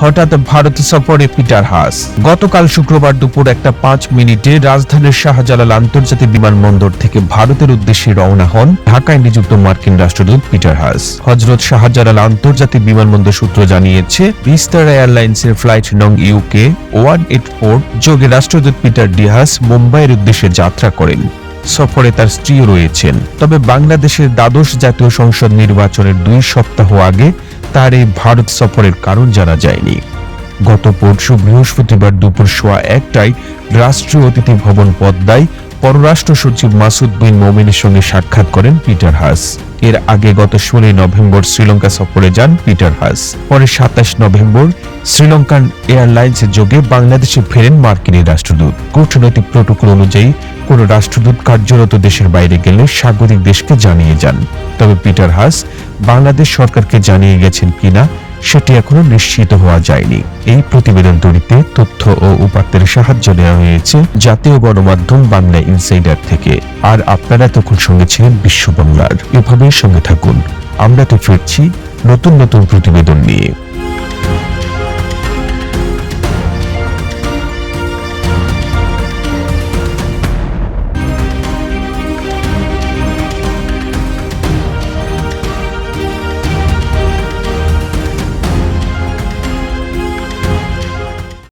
হঠাৎ ভারত সফরে Peter Haas. গতকাল শুক্রবার দুপুর একটা পাঁচ মিনিটে রাজধানীর শাহজালাল আন্তর্জাতিক বিমানবন্দর থেকে ভারতের উদ্দেশ্যে রওনা হন ঢাকায় নিযুক্ত মার্কিন রাষ্ট্রদূত পিটার হাস। হজরত শাহজালাল আন্তর্জাতিক বিমানবন্দর সূত্র জানিয়েছে, বিস্তারা এয়ারলাইন্সের ফ্লাইট নং ইউকে ওয়ান এইট ফোর যোগে রাষ্ট্রদূত পিটার ডিহাস মুম্বাইয়ের উদ্দেশ্যে যাত্রা করেন। সফরে তার স্ত্রীও রয়েছেন। তবে বাংলাদেশের দ্বাদশ জাতীয় সংসদ নির্বাচনের দুই সপ্তাহ আগে তার এই ভারত সফরের কারণ জানা যায়নি। গত পরশু বৃহস্পতিবার দুপুর সোয়া একটায় রাষ্ট্রীয় অতিথি ভবন পদ্মায় পররাষ্ট্র সচিব মাসুদ বিন মোমিনের সঙ্গে সাক্ষাৎ করেন পিটার হাস। এর আগে গত ষোলোই নভেম্বর শ্রীলঙ্কা সফরে যান পিটার হাস। পরে সাতাশ নভেম্বর শ্রীলঙ্কান এয়ারলাইন্স যোগে বাংলাদেশে ফেরেন মার্কিনী রাষ্ট্রদূত। কূটনৈতিক প্রোটোকল অনুযায়ী, কোন রাষ্ট্রদূত কার্যরত দেশের বাইরে গেলে সাগরিক দেশকে জানিয়ে যান। তবে পিটার হাস বাংলাদেশ সরকারকে জানিয়ে গেছেন কিনা সেটি এখনও নিশ্চিত হওয়া যায়নি। এই প্রতিবেদন তৈরিতে তথ্য ও উপাত্তের সাহায্য নেওয়া হয়েছে জাতীয় গণমাধ্যম বাংলা ইনসাইডার থেকে। আর আপনারা তখন সঙ্গে ছিলেন বিশ্ব বাংলার। এভাবেই সঙ্গে থাকুন। আমরা তো ফিরছি নতুন নতুন প্রতিবেদন নিয়ে।